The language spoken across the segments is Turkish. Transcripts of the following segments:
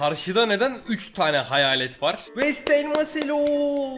Karşıda neden 3 tane hayalet var? West Elmaselo!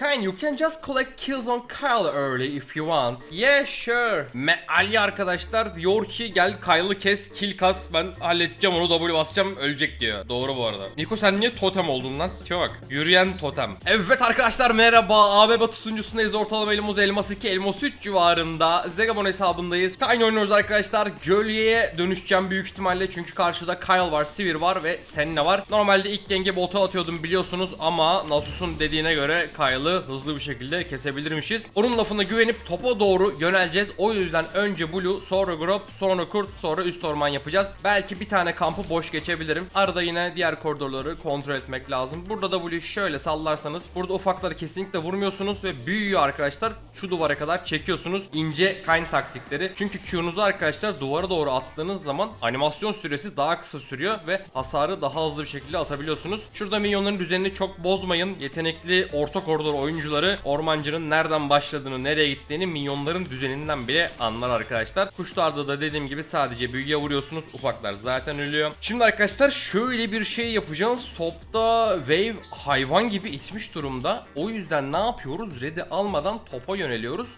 Can you can just collect kills on Kyle early if you want. Yeah sure. Meali arkadaşlar diyor ki gel Kyle'ı kes kill kas ben halledeceğim onu W basacağım ölecek diyor. Doğru bu arada. Niko sen niye totem oldun lan? Tipe bak. Yürüyen totem. Evet arkadaşlar merhaba. AB Batı sunucusundayız. Ortalama elmas elmas 2 elmas 3 civarında. Zegabon hesabındayız. Kayn oynuyoruz arkadaşlar. Gölgeye dönüşeceğim büyük ihtimalle. Çünkü karşıda Kyle var, Sivir var ve Senna var. Normalde ilk genge bota atıyordum biliyorsunuz ama Nasus'un dediğine göre Kyle'ı hızlı bir şekilde kesebilirmişiz. Onun lafına güvenip topa doğru yöneleceğiz. O yüzden önce Blue, sonra Grop, sonra Kurt, sonra üst orman yapacağız. Belki bir tane kampı boş geçebilirim. Arada yine diğer koridorları kontrol etmek lazım. Burada W'yu şöyle sallarsanız burada ufakları kesinlikle vurmuyorsunuz ve büyüyor arkadaşlar. Şu duvara kadar çekiyorsunuz. ince kayn taktikleri. Çünkü Q'nuzu arkadaşlar duvara doğru attığınız zaman animasyon süresi daha kısa sürüyor ve hasarı daha hızlı bir şekilde atabiliyorsunuz. Şurada minyonların düzenini çok bozmayın. Yetenekli orta koridor oyuncuları ormancının nereden başladığını, nereye gittiğini minyonların düzeninden bile anlar arkadaşlar. Kuşlarda da dediğim gibi sadece büyüye vuruyorsunuz. Ufaklar zaten ölüyor. Şimdi arkadaşlar şöyle bir şey yapacağız. Topta wave hayvan gibi itmiş durumda. O yüzden ne yapıyoruz? Red'i almadan topa yöneliyoruz.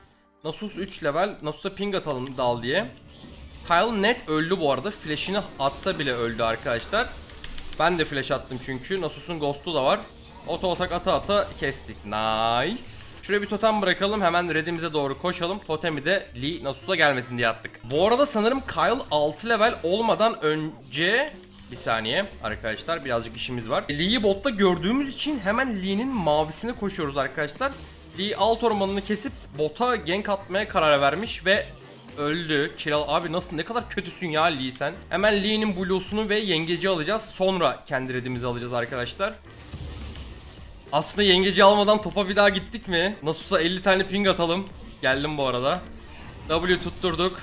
Nasus 3 level. Nasus'a ping atalım dal diye. Kyle net öldü bu arada. Flash'ini atsa bile öldü arkadaşlar. Ben de flash attım çünkü. Nasus'un ghost'u da var. Oto atak ata ata kestik. Nice. Şuraya bir totem bırakalım. Hemen redimize doğru koşalım. Totemi de Lee Nasus'a gelmesin diye attık. Bu arada sanırım Kyle 6 level olmadan önce... Bir saniye arkadaşlar birazcık işimiz var. Lee'yi botta gördüğümüz için hemen Lee'nin mavisine koşuyoruz arkadaşlar. Lee alt ormanını kesip bota gank atmaya karar vermiş ve öldü. Kiral abi nasıl ne kadar kötüsün ya Lee sen. Hemen Lee'nin bluesunu ve yengeci alacağız. Sonra kendi redimizi alacağız arkadaşlar. Aslında yengeci almadan topa bir daha gittik mi? Nasılsa 50 tane ping atalım. Geldim bu arada. W tutturduk.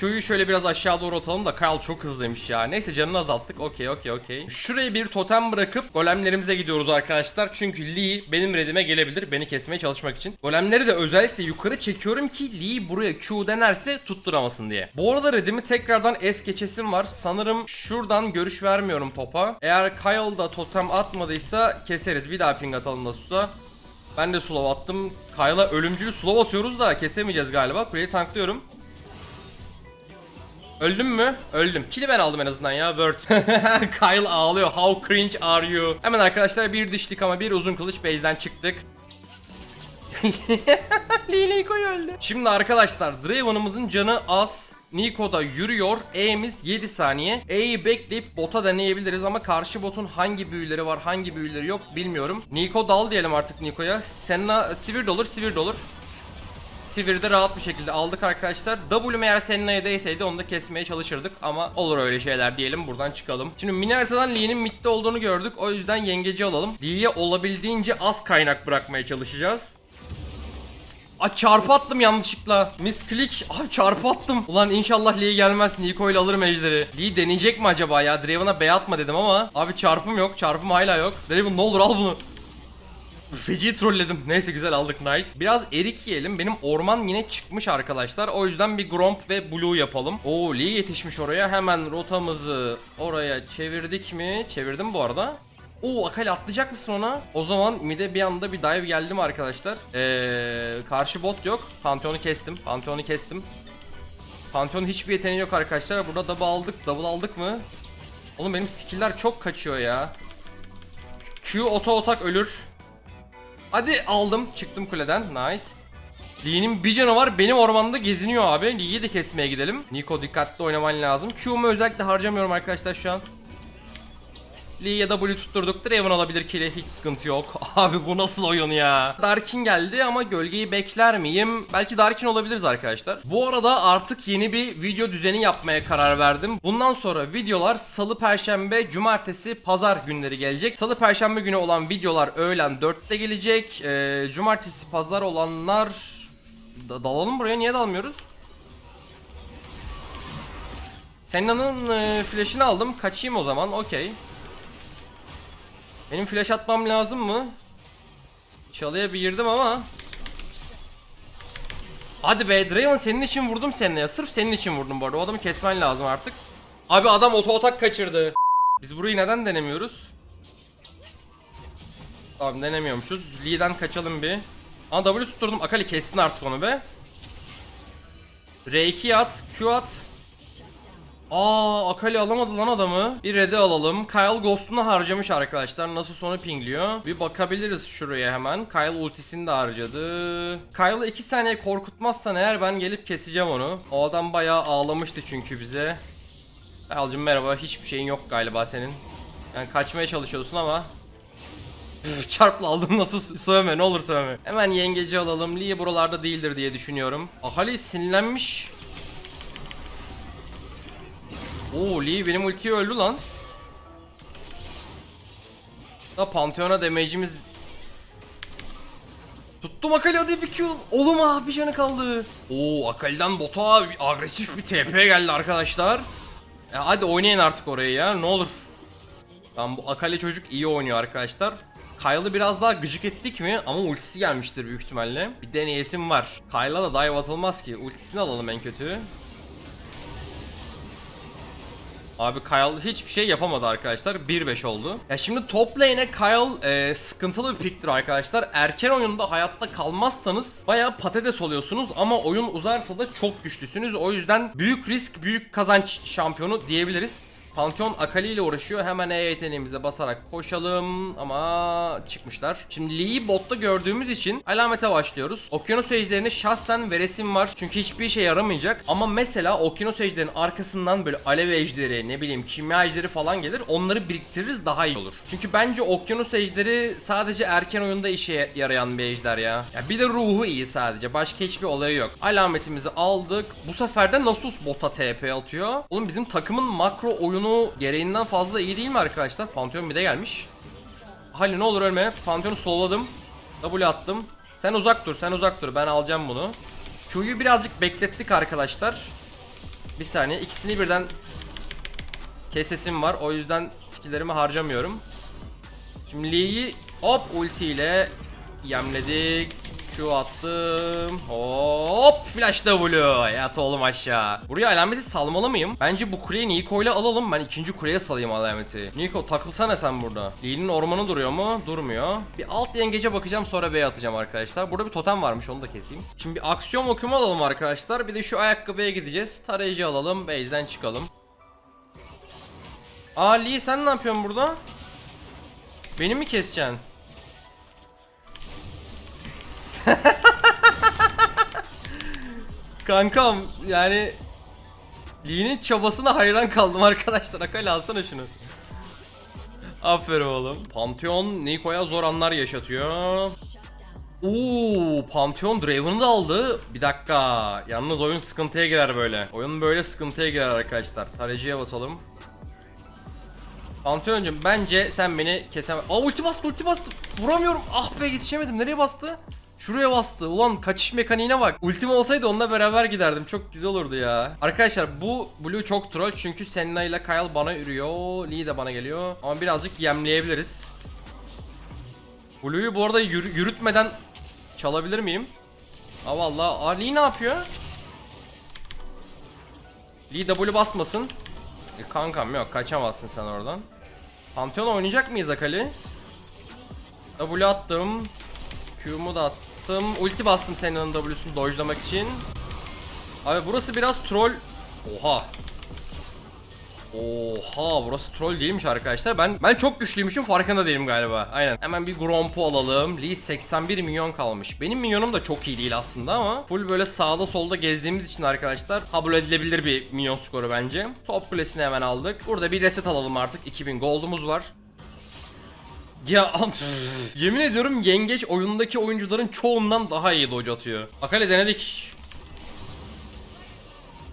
Q'yu şöyle biraz aşağı doğru atalım da Kyle çok hızlıymış ya. Neyse canını azalttık. Okey okey okey. Şuraya bir totem bırakıp golemlerimize gidiyoruz arkadaşlar. Çünkü Lee benim redime gelebilir beni kesmeye çalışmak için. Golemleri de özellikle yukarı çekiyorum ki Lee buraya Q denerse tutturamasın diye. Bu arada redimi tekrardan es geçesim var. Sanırım şuradan görüş vermiyorum topa. Eğer Kyle da totem atmadıysa keseriz. Bir daha ping atalım Nasus'a. Ben de slow attım. Kyle'a ölümcül slow atıyoruz da kesemeyeceğiz galiba. Kuleyi tanklıyorum. Öldüm mü? Öldüm. Kili ben aldım en azından ya. Word. Kyle ağlıyor. How cringe are you? Hemen arkadaşlar bir dişlik ama bir uzun kılıç base'den çıktık. Lilico'yu öldü. Şimdi arkadaşlar Draven'ımızın canı az. Niko da yürüyor. E'miz 7 saniye. E'yi bekleyip bota deneyebiliriz ama karşı botun hangi büyüleri var hangi büyüleri yok bilmiyorum. Niko dal diyelim artık Niko'ya. Senna Sivir olur Sivir olur. Sivir'i de rahat bir şekilde aldık arkadaşlar. W eğer Senna'ya değseydi onu da kesmeye çalışırdık ama olur öyle şeyler diyelim buradan çıkalım. Şimdi mini haritadan Lee'nin midde olduğunu gördük o yüzden yengeci alalım. Lee'ye olabildiğince az kaynak bırakmaya çalışacağız. Aa çarpı attım yanlışlıkla. Misklik. Abi çarpı attım. Ulan inşallah Lee gelmez. Niko ile alırım ejderi. Lee deneyecek mi acaba ya? Draven'a bey atma dedim ama. Abi çarpım yok. Çarpım hala yok. Draven ne olur al bunu. Feci trolledim. Neyse güzel aldık nice. Biraz erik yiyelim. Benim orman yine çıkmış arkadaşlar. O yüzden bir Gromp ve Blue yapalım. Oo Lee yetişmiş oraya. Hemen rotamızı oraya çevirdik mi? Çevirdim bu arada. Oo Akali atlayacak mısın ona? O zaman mide bir anda bir dive geldim arkadaşlar. Ee, karşı bot yok. Pantheon'u kestim. Pantheon'u kestim. Pantheon'un hiçbir yeteneği yok arkadaşlar. Burada double aldık. Double aldık mı? Oğlum benim skill'ler çok kaçıyor ya. Q oto otak ölür. Hadi aldım. Çıktım kuleden. Nice. Lee'nin bir canı var. Benim ormanda geziniyor abi. Lee'yi de kesmeye gidelim. Niko dikkatli oynaman lazım. Q'mu özellikle harcamıyorum arkadaşlar şu an. Lee'ye W tutturduk. Draven alabilir kill'i. Hiç sıkıntı yok. Abi bu nasıl oyun ya? Darkin geldi ama gölgeyi bekler miyim? Belki Darkin olabiliriz arkadaşlar. Bu arada artık yeni bir video düzeni yapmaya karar verdim. Bundan sonra videolar salı, perşembe, cumartesi, pazar günleri gelecek. Salı, perşembe günü olan videolar öğlen 4'te gelecek. Ee, cumartesi, pazar olanlar... Da- dalalım buraya. Niye dalmıyoruz? Senna'nın e, flash'ını aldım. Kaçayım o zaman. Okey. Benim flash atmam lazım mı? Çalıya bir girdim ama. Hadi be Draven senin için vurdum seninle ya. Sırf senin için vurdum bu arada. O adamı kesmen lazım artık. Abi adam oto atak kaçırdı. Biz burayı neden denemiyoruz? Tamam denemiyormuşuz. Lee'den kaçalım bir. Aa W tutturdum. Akali kestin artık onu be. R2 at. Q at. Aa Akali alamadı lan adamı. Bir red'i alalım. Kyle Ghost'unu harcamış arkadaşlar. Nasıl sonu pingliyor. Bir bakabiliriz şuraya hemen. Kyle ultisini de harcadı. Kyle'ı 2 saniye korkutmazsan eğer ben gelip keseceğim onu. O adam bayağı ağlamıştı çünkü bize. Kyle'cım merhaba. Hiçbir şeyin yok galiba senin. Yani kaçmaya çalışıyorsun ama Çarpla aldım nasıl sövme ne olur sövme. Hemen yengeci alalım. Lee buralarda değildir diye düşünüyorum. Ahali sinirlenmiş. Oo Lee benim ultiyi öldü lan. Da Pantheon'a damage'imiz Tuttum Akali hadi bir Q. Oğlum ah bir canı kaldı. Oo Akali'den bota agresif bir TP geldi arkadaşlar. Ya hadi oynayın artık orayı ya ne olur. Tamam bu Akali çocuk iyi oynuyor arkadaşlar. Kyle'ı biraz daha gıcık ettik mi ama ultisi gelmiştir büyük ihtimalle. Bir deneyesim var. Kyle'a da dive atılmaz ki. Ultisini alalım en kötü. Abi Kyle hiçbir şey yapamadı arkadaşlar. 1-5 oldu. Ya şimdi top lane'e Kyle e, sıkıntılı bir picktir arkadaşlar. Erken oyunda hayatta kalmazsanız bayağı patates oluyorsunuz ama oyun uzarsa da çok güçlüsünüz. O yüzden büyük risk, büyük kazanç şampiyonu diyebiliriz. Pantheon Akali ile uğraşıyor. Hemen E yeteneğimize basarak koşalım ama çıkmışlar. Şimdi Lee'yi botta gördüğümüz için alamete başlıyoruz. Okyanus ejderini şahsen veresim var. Çünkü hiçbir işe yaramayacak. Ama mesela Okyanus ejderinin arkasından böyle alev ejderi, ne bileyim kimya ejderi falan gelir. Onları biriktiririz daha iyi olur. Çünkü bence Okyanus ejderi sadece erken oyunda işe yarayan bir ejder ya. Ya bir de ruhu iyi sadece. Başka hiçbir olayı yok. Alametimizi aldık. Bu sefer de Nasus bota TP atıyor. Oğlum bizim takımın makro oyunu gereğinden fazla iyi değil mi arkadaşlar? Pantheon bir de gelmiş. Hali ne olur ölme. Pantheon'u solladım. W attım. Sen uzak dur, sen uzak dur. Ben alacağım bunu. Q'yu birazcık beklettik arkadaşlar. Bir saniye. ikisini birden kesesim var. O yüzden skilllerimi harcamıyorum. Şimdi Lee'yi hop ulti ile yemledik. Q attım. Hop flash W. Yat oğlum aşağı. Buraya alameti salmalı mıyım? Bence bu kuleyi Niko ile alalım. Ben ikinci kuleye salayım alameti. Niko takılsana sen burada. Lee'nin ormanı duruyor mu? Durmuyor. Bir alt yengece bakacağım sonra B'ye atacağım arkadaşlar. Burada bir totem varmış onu da keseyim. Şimdi bir aksiyon okumu alalım arkadaşlar. Bir de şu ayakkabıya gideceğiz. Tarayıcı alalım. Base'den çıkalım. Aa Lee sen ne yapıyorsun burada? Beni mi keseceksin? Kankam yani Lee'nin çabasına hayran kaldım arkadaşlar. Akali alsana şunu. Aferin oğlum. Pantheon Niko'ya zor anlar yaşatıyor. Oo, Pantheon Draven'ı da aldı. Bir dakika. Yalnız oyun sıkıntıya girer böyle. Oyun böyle sıkıntıya girer arkadaşlar. Tarayıcıya basalım. Pantheon'cum bence sen beni kesem... Aa ulti bastı ulti bastı. Vuramıyorum. Ah be yetişemedim. Nereye bastı? Şuraya bastı. Ulan kaçış mekaniğine bak. Ultim olsaydı onunla beraber giderdim. Çok güzel olurdu ya. Arkadaşlar bu Blue çok troll çünkü Senna ile Kyle bana yürüyor. Lee de bana geliyor. Ama birazcık yemleyebiliriz. Blue'yu bu arada yürü- yürütmeden çalabilir miyim? Aa vallahi. Aa Lee ne yapıyor? Lee W basmasın. E, kankam yok kaçamazsın sen oradan. Pantheon oynayacak mıyız Akali? W attım. Q'mu da attım. Ulti bastım senin W'sunu dojlamak için. Abi burası biraz troll. Oha. Oha burası troll değilmiş arkadaşlar. Ben ben çok güçlüymüşüm farkında değilim galiba. Aynen. Hemen bir Grompo alalım. Lee 81 milyon kalmış. Benim minyonum da çok iyi değil aslında ama full böyle sağda solda gezdiğimiz için arkadaşlar kabul edilebilir bir minyon skoru bence. Top kulesini hemen aldık. Burada bir reset alalım artık. 2000 gold'umuz var. Ya yemin ediyorum yengeç oyundaki oyuncuların çoğundan daha iyi dodge atıyor. Akali denedik.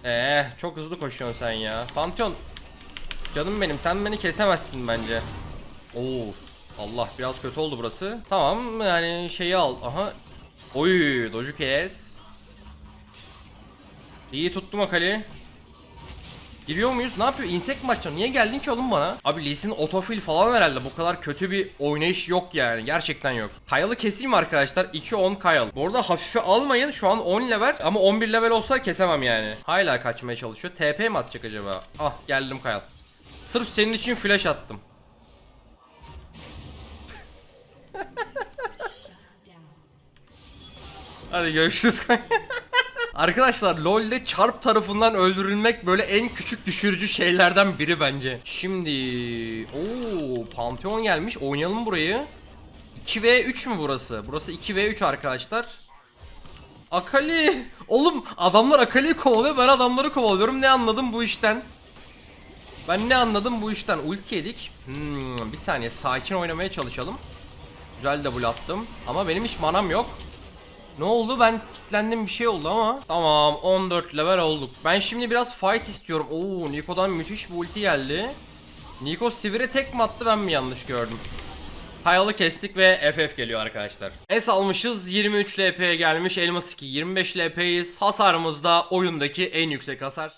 Eee çok hızlı koşuyorsun sen ya. Pantheon Canım benim sen beni kesemezsin bence. Oo Allah biraz kötü oldu burası. Tamam yani şeyi al. Aha. Oy doju kes. İyi tuttum Akali. Giriyor muyuz? Ne yapıyor? İnsek maçta niye geldin ki oğlum bana? Abi Lee'sin otofil falan herhalde. Bu kadar kötü bir oynayış yok yani. Gerçekten yok. Kayalı keseyim arkadaşlar. 2-10 Kayal. Bu arada hafife almayın. Şu an 10 level ama 11 level olsa kesemem yani. Hala kaçmaya çalışıyor. TP mi atacak acaba? Ah geldim Kayal. Sırf senin için flash attım. Hadi görüşürüz kanka. Arkadaşlar LoL'de çarp tarafından öldürülmek böyle en küçük düşürücü şeylerden biri bence. Şimdi ooo Pantheon gelmiş. Oynayalım burayı. 2v3 mü burası? Burası 2v3 arkadaşlar. Akali. Oğlum adamlar Akali'yi kovalıyor. Ben adamları kovalıyorum. Ne anladım bu işten? Ben ne anladım bu işten? Ulti yedik. Hmm, bir saniye sakin oynamaya çalışalım. Güzel double attım. Ama benim hiç manam yok. Ne oldu? Ben kilitlendim bir şey oldu ama. Tamam 14 level olduk. Ben şimdi biraz fight istiyorum. Oo Niko'dan müthiş bir ulti geldi. Niko Sivir'e tek mi attı ben mi yanlış gördüm? Hayal'ı kestik ve FF geliyor arkadaşlar. Es almışız 23 LP'ye gelmiş. Elmas 2 25 LP'yiz. Hasarımız da oyundaki en yüksek hasar.